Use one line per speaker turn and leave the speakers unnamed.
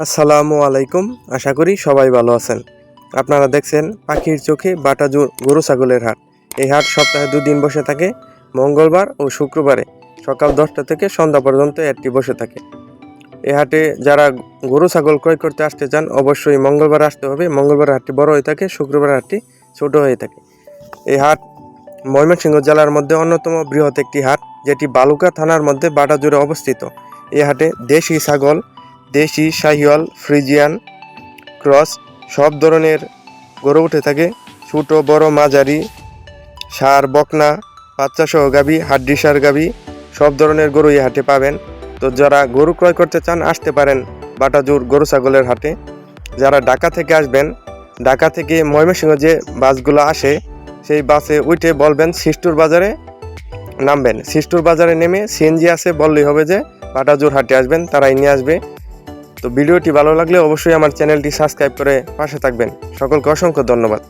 আসসালামু আলাইকুম। আশা করি সবাই ভালো আছেন। আপনারা দেখছেন পাখির চোখে বাটাজু গরু ছাগলের হাট। এই হাট সপ্তাহে দুদিন বসে থাকে, মঙ্গলবার ও শুক্রবারে। সকাল দশটা থেকে সন্ধ্যা পর্যন্ত এটি বসে থাকে। এ হাটে যারা গরু ছাগল ক্রয় করতে আসতে চান, অবশ্যই মঙ্গলবার আসতে হবে। মঙ্গলবার হাটটি বড় হয়ে থাকে, শুক্রবার হাটটি ছোট হয়ে থাকে। এই হাট ময়মনসিংহ জেলার মধ্যে অন্যতম বৃহৎ একটি হাট, যেটি বালুকা থানার মধ্যে বাটা বাটাজুড়ে অবস্থিত। এ হাটে দেশি ছাগল দেশি, শাহিওয়াল, ফ্রিজিয়ান, ক্রস সব ধরনের গরু উঠে থাকে। ছোট, বড়, মাঝারি সার বকনা বাচ্চা সহ গাবি হাড্ডি সার গাবি সব ধরনের গরু এই হাটে পাবেন। তো যারা গরু ক্রয় করতে চান, আসতে পারেন বাটাজুর গরু ছাগলের হাটে। যারা ঢাকা থেকে আসবেন, ঢাকা থেকে ময়মনসিংহ যে বাসগুলো আসে, সেই বাসে উঠে বলবেন সিস্টুর বাজারে নামবেন। সিস্টুর বাজারে নেমে সিএনজি আছে, বললেই হবে যে বাটাজুর হাটে আসবেন, তারাই নিয়ে আসবে। তো ভিডিওটি ভালো লাগলে অবশ্যই আমার চ্যানেলটি সাবস্ক্রাইব করে পাশে থাকবেন। সকলকে অসংখ্য ধন্যবাদ।